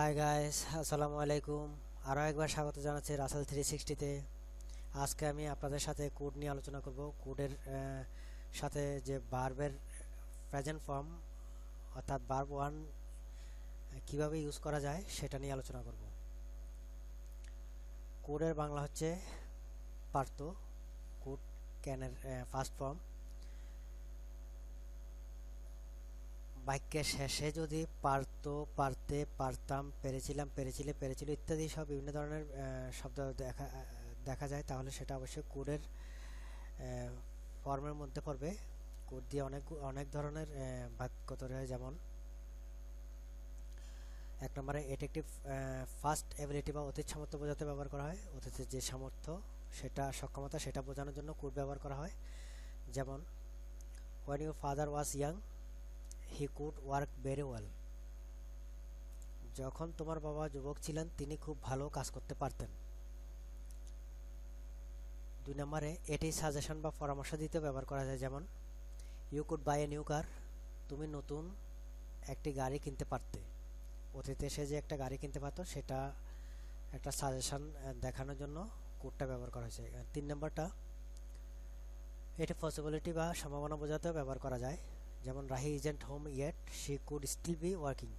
Hi guys আসসালামু আলাইকুম আরও একবার স্বাগত জানাচ্ছি রাসেল থ্রি সিক্সটিতে আজকে আমি আপনাদের সাথে কোড নিয়ে আলোচনা করব। কোডের সাথে যে বার্বের প্রেজেন্ট ফর্ম অর্থাৎ বার্ব ওয়ান কীভাবে ইউজ করা যায় সেটা নিয়ে আলোচনা করব। কোডের বাংলা হচ্ছে পারত কোড ক্যানের ফার্স্ট ফর্ম বাক্যের শেষে যদি পারতো, পারতে পারতাম, পেরেছিলাম, পেরেছিলে, পেরেছিল ইত্যাদি সব বিভিন্ন ধরনের শব্দ দেখা দেখা যায়, তাহলে সেটা অবশ্যই কোডের ফর্মের মধ্যে পড়বে। কোড দিয়ে অনেক অনেক ধরনের বাক্য তৈরি হয়, যেমন এক নম্বরে এটি একটি ফার্স্ট এবিলিটি বা অতীত সামর্থ্য বোঝাতে ব্যবহার করা হয়। অতীতের যে সামর্থ্য, সেটা, সক্ষমতা, সেটা বোঝানোর জন্য কোড ব্যবহার করা হয়। যেমন when you father was young he could work very well. যখন তোমার বাবা যুবক ছিলেন, তিনি খুব ভালো কাজ করতে পারতেন। দুই নম্বরে, এটি সাজেশন বা পরামর্শ দিতে ব্যবহার করা যায়, যেমন you could buy a new car তুমি নতুন একটি গাড়ি কিনতে পারতে। অতীতে সে যে একটা গাড়ি কিনতে পারতো, সেটা একটা সাজেশন দেখানোর জন্য কোডটা ব্যবহার করা হয়েছে। তিন নম্বরটা, এটি পসিবিলিটি বা সম্ভাবনা বোঝাতেও ব্যবহার করা যায়। যেমন Rahi isn't home yet she could still be working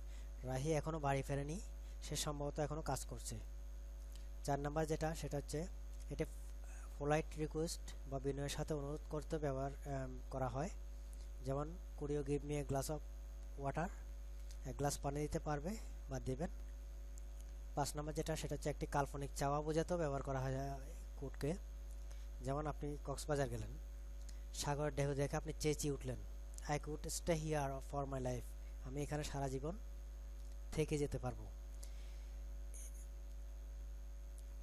Rahi এখনও বাড়ি ফেরেনি, সে সম্ভবত এখনও কাজ করছে। চার নাম্বার যেটা, সেটা হচ্ছে এটি পোলাইট রিকোয়েস্ট বা বিনয়ের সাথে অনুরোধ করতে ব্যবহার করা হয়। যেমন could you give me a glass of water এক গ্লাস পানি দিতে পারবে বা দেবেন। পাঁচ নম্বর যেটা, সেটা হচ্ছে একটি কাল্পনিক চাওয়া বোঝাতেও ব্যবহার করা হয় কুটকে যেমন, আপনি কক্সবাজার গেলেন। সাগরের ঢেউ দেখে আপনি চেঁচিয়ে উঠলেন। I could stay here for my life আমি এখানে সারা জীবন থেকে যেতে পারব।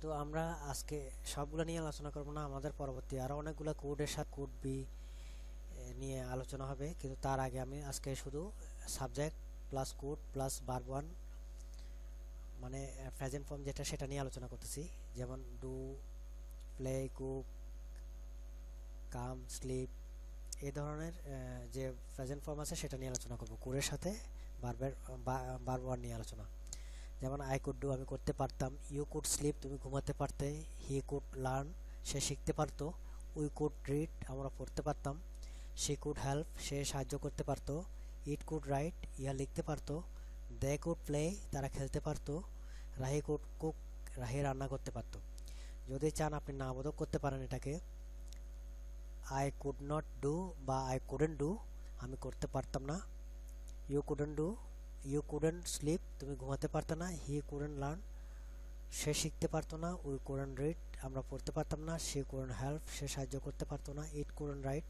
তো আমরা আজকে সবগুলো নিয়ে আলোচনা করব না, আমাদের পরবর্তী আরও অনেকগুলো কোডের সাথে কোড বি নিয়ে আলোচনা হবে। কিন্তু তার আগে আমি আজকে শুধু সাবজেক্ট প্লাস কোড প্লাস বার ওয়ান মানে প্রেজেন্ট ফর্ম যেটা সেটা নিয়ে আলোচনা করতেছি। যেমন do play cook come sleep এই ধরনের যে প্রেজেন্ট ফর্ম আছে সেটা নিয়ে আলোচনা করব। কোরের সাথে বারবার বারবার নিয়ে আলোচনা। যেমন আই কুড ডু আমি করতে পারতাম। ইউ কুড স্লিপ তুমি ঘুমাতে পারতে। হি কুড লার্ন সে শিখতে পারতো। উই কুড রিড আমরা পড়তে পারতাম। সি কুড হেল্প সে সাহায্য করতে পারতো। ইট কুড রাইট ইহা লিখতে পারতো। দে কুড প্লে তারা খেলতে পারতো। রাহি কুড কুক রাহি রান্না করতে পারতো। যদি চান আপনি না বোধক করতে পারেন এটাকে। আই কুড নট ডু বা আই কুডেন্ট ডু আমি করতে পারতাম না। You couldn't do you couldn't sleep তুমি ঘুমাতে পারতো না। হি কুডেন্ট লার্ন সে শিখতে পারতো না। উই কুডেন্ট রিড আমরা পড়তে পারতাম না। সে কুডেন্ট হেল্প সে সাহায্য করতে পারতো না। ইট কুডেন্ট রাইট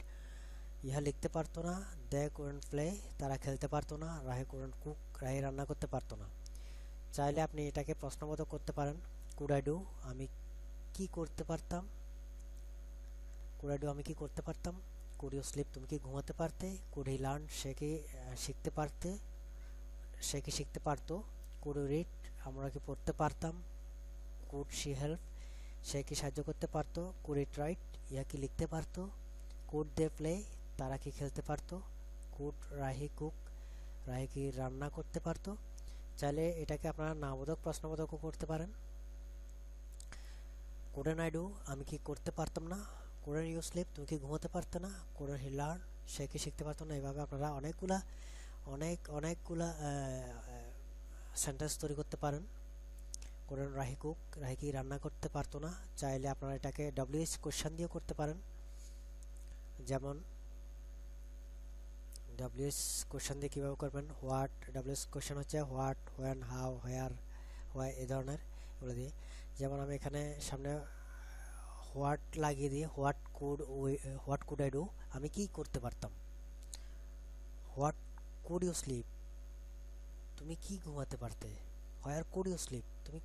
ইহা লিখতে পারতো না। দে কুডেন্ট প্লে তারা খেলতে পারতো না। রাহে কুডেন্ট কুক রাহি রান্না করতে পারতো না। চাইলে আপনি এটাকে প্রশ্নবোধক করতে পারেন। কুড আই ডু আমি কি করতে পারতাম? কুড়াইডু আমি কি করতে পারতাম? কুড়িও স্লিপ তুমি কি ঘুমাতে পারতে? কুড়ি লার্ন সে কি শিখতে পারতে? সে কি শিখতে পারতো? কুড়ি রিড, আমরা কি পড়তে পারতাম? কোড শি হেল্প, সে কি সাহায্য করতে পারতো? কুড়ি রাইট ইয়া কি লিখতে পারতো? কুড দে প্লে, তারা কি খেলতে পারতো? কুড রাহি কুক, রাহি কি রান্না করতে পারতো? চাইলে এটাকে আপনারা নাবোধক প্রশ্নবোধকও করতে পারেন। কোডেন আইডু আমি কি করতে পারতাম না? কোরআন ইউ স্লিপ তুমি কি ঘুমাতে পারতো না? কোরআন হি লার্ন সে কি শিখতে পারতো না? এভাবে আপনারা অনেকগুলা, অনেক, অনেকগুলা সেন্টেন্স তৈরি করতে পারেন। কোরআন রাহি কুক, রাহি কি রান্না করতে পারতো না? চাইলে আপনারা এটাকে ডাব্লিউএস কোশ্চান দিয়েও করতে পারেন। যেমন ডাব্লিউএস কোশ্চান দিয়ে কীভাবে করবেন? হোয়াট ডাব্লিউএস কোশ্চান হচ্ছে what when how where why এ ধরনের এগুলো দিয়ে। যেমন আমি এখানে সামনে হোয়াট লাগিয়ে দিয়ে what could what could I do আমি কি করতে পারতাম? হোয়াট কুড ইউ স্লিপ তুমি কি ঘুমাতে পারতে? হোয়ার কুড ইউ স্লিপ তুমি,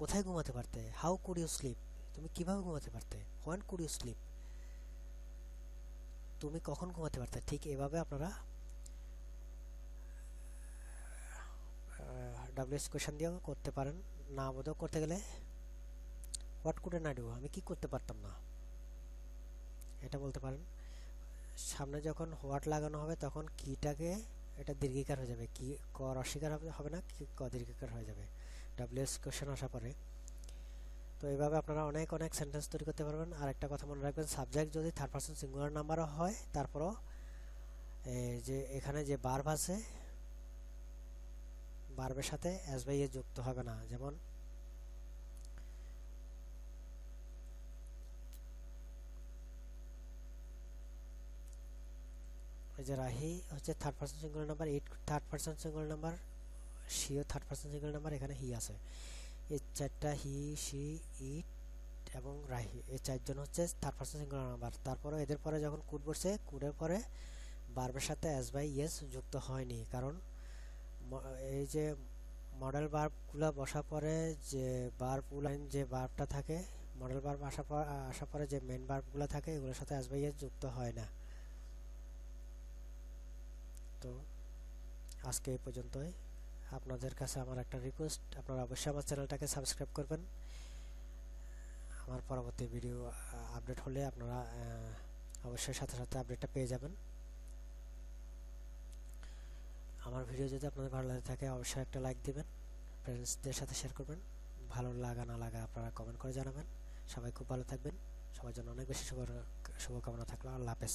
কোথায় ঘুমাতে পারতে? হাউ কুড ইউ স্লিপ তুমি কীভাবে ঘুমাতে পারতে? হোয়ান কুড ইউ স্লিপ তুমি কখন ঘুমাতে পারতে? ঠিক এভাবে আপনারা ডাব্লিউএস কোয়েশন দিয়েও করতে পারেন। না বোধও করতে গেলে হোয়াট কুড না ডু আমি কি করতে পারতাম না? এটা বলতে পারেন। সামনে যখন হোয়াট লাগানো হবে, তখন কিটাকে এটা দীর্ঘিকার হয়ে যাবে। কি, ক অস্বীকার হবে হবে না, কি ক দীর্ঘিকার হয়ে যাবে। ডাব্লিউএস কোশ্চেন আসা পরে। তো এইভাবে আপনারা অনেক অনেক সেন্টেন্স তৈরি করতে পারবেন। আর একটা কথা মনে রাখবেন সাবজেক্ট যদি থার্ড পার্সন সিঙ্গুলার নাম্বারও হয়, তারপরও যে এখানে যে বার্ব আছে বার্বের সাথে এস বাই এ যুক্ত হবে না। যেমন যে রাহি হচ্ছে third person singular number it third person singular number CO third person singular number এখানে হি আছে। এই চারটা হি সি ইট এবং রাহি, এই চারজন হচ্ছে থার্ড পার্সন সিঙ্গুলার নাম্বার তারপরে এদের পরে যখন কুড বসছে কুডের পরে বার্বের সাথে এস বাই ইয়েস যুক্ত হয়নি। কারণ এই যে মডেল বার্বগুলো বসার পরে যে বার্ব লাইন যে বার্বটা থাকে মডেল বার্ব আসার পর, আসার পরে যে মেন বার্বগুলো থাকে, এগুলোর সাথে এস বাই ইয়েস যুক্ত হয় না। তো আজকে এই পর্যন্তই। আপনাদের কাছে আমার একটা রিকোয়েস্ট আপনারা অবশ্যই আমার চ্যানেলটাকে সাবস্ক্রাইব করবেন। আমার পরবর্তী ভিডিও আপডেট হলে আপনারা অবশ্যই সাথে সাথে আপডেটটা পেয়ে যাবেন। আমার ভিডিও যদি আপনাদের ভালো লাগে থাকে, অবশ্যই একটা লাইক দিবেন ফ্রেন্ডসদের সাথে শেয়ার করবেন। ভালো লাগা না লাগা আপনারা কমেন্ট করে জানাবেন। সবাই খুব ভালো থাকবেন। সবার জন্য অনেক বেশি শুভ শুভকামনা থাকল। আল্লাহ হাফেজ।